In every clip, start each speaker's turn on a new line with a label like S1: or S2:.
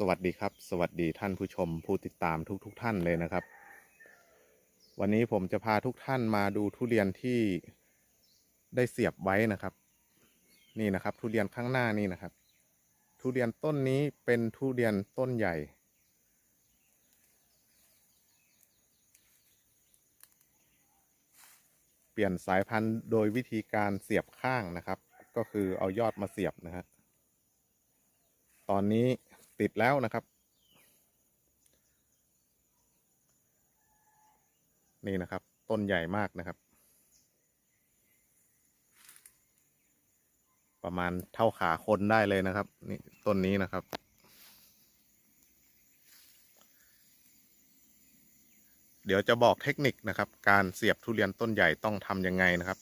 S1: สวัสดีครับ สวัสดีท่านผู้ชมผู้ติดตามทุกๆทท่านเลยนะครับ วันนี้ผมจะพาทุกท่านมาดูทุเรียนที่ได้เสียบไว้นะครับ นี่นะครับ ทุเรียนข้างหน้านี่นะครับ ทุเรียนต้นนี้เป็นทุเรียนต้นใหญ่ เปลี่ยนสายพันธุ์โดยวิธีการเสียบข้างนะครับ ก็คือเอายอดมาเสียบนะฮะตอนนี้ ติดแล้วนะครับ นี่นะครับ ต้นใหญ่มากนะครับ ประมาณเท่าขาคนได้เลยนะครับ นี่ต้นนี้นะครับ เดี๋ยวจะบอกเทคนิคนะครับ การเสียบทุเรียนต้นใหญ่ต้องทำยังไงนะครับ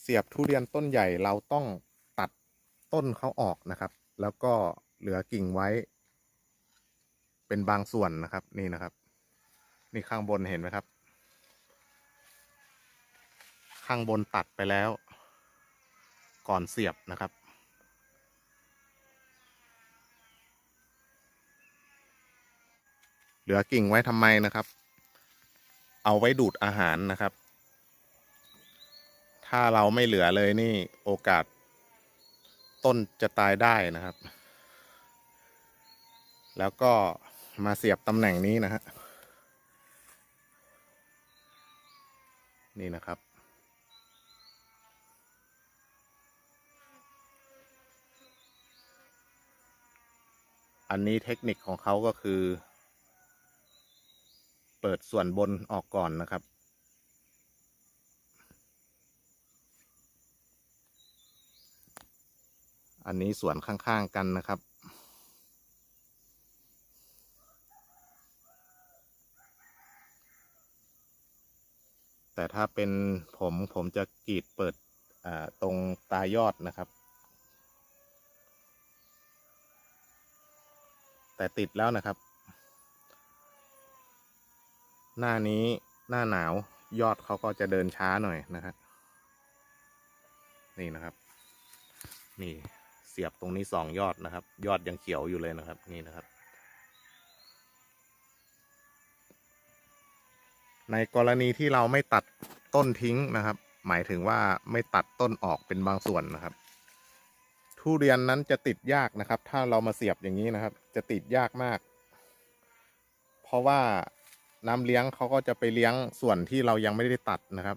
S1: เสียบทุเรียนต้นใหญ่เราต้อง ต้นเขาออกนะครับ แล้วก็เหลือกิ่งไว้ เป็นบางส่วนนะครับนี่นะครับ นี่ข้างบนเห็นไหมครับ ข้างบนตัดไปแล้ว ก่อนเสียบนะครับเหลือกิ่งไว้ทำไมนะครับ เอาไว้ดูดอาหารนะครับ ถ้าเราไม่เหลือเลยนี่โอกาส ต้นจะตายได้นะครับ แล้วก็มาเสียบตำแหน่งนี้นะฮะ นี่นะครับ อันนี้เทคนิคของเขาก็คือ เปิดส่วนบนออกก่อนนะครับ อันนี้ส่วนข้างๆกันนะครับ แต่ถ้าเป็นผมผมจะกรีดเปิดตรงตายอดนะครับ แต่ติดแล้วนะครับ หน้านี้หน้าหนาวยอดเขาก็จะเดินช้าหน่อยนะครับนี่นะครับ นี่ เสียบตรงนี้สองยอดนะครับ ยอดยังเขียวอยู่เลยนะครับ นี่นะครับ ในกรณีที่เราไม่ตัดต้นทิ้งนะครับ หมายถึงว่าไม่ตัดต้นออกเป็นบางส่วนนะครับ ทุเรียนนั้นจะติดยากนะครับ ถ้าเรามาเสียบอย่างนี้นะครับ จะติดยากมาก เพราะว่าน้ำเลี้ยงเขาก็จะไปเลี้ยงส่วนที่เรายังไม่ได้ตัดนะครับ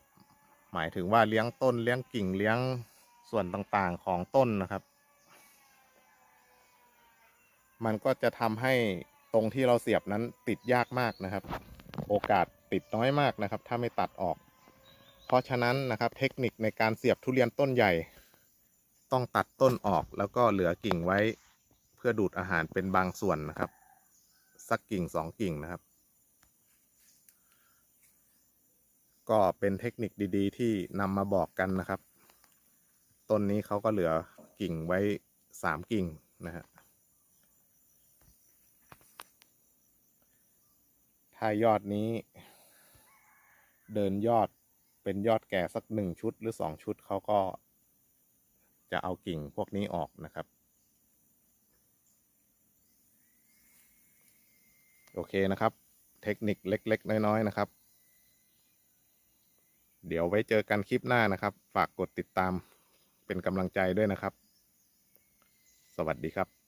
S1: หมายถึงว่าเลี้ยงต้นเลี้ยงกิ่งเลี้ยงส่วนต่างๆของต้นนะครับ มันก็จะทำให้ตรงที่เราเสียบนั้นติดยากมากนะครับ โอกาสติดน้อยมากนะครับ ถ้าไม่ตัดออก เพราะฉะนั้นนะครับ เทคนิคในการเสียบทุเรียนต้นใหญ่ ต้องตัดต้นออกแล้วก็เหลือกิ่งไว้ เพื่อดูดอาหารเป็นบางส่วนนะครับ สักกิ่งสองกิ่งนะครับ ก็เป็นเทคนิคดีๆ ที่นำมาบอกกันนะครับ ต้นนี้เขาก็เหลือกิ่งไว้สามกิ่งนะฮะ ถ้ายอดนี้ เดินยอดเป็นยอดแก่สักหนึ่งชุดหรือสองชุดเขาก็ จะเอากิ่งพวกนี้ออกนะครับ โอเคนะครับ เทคนิคเล็ก ๆ น้อย ๆ นะครับ เดี๋ยวไว้เจอกันคลิปหน้านะครับ ฝากกดติดตามเป็นกำลังใจด้วยนะครับ สวัสดีครับ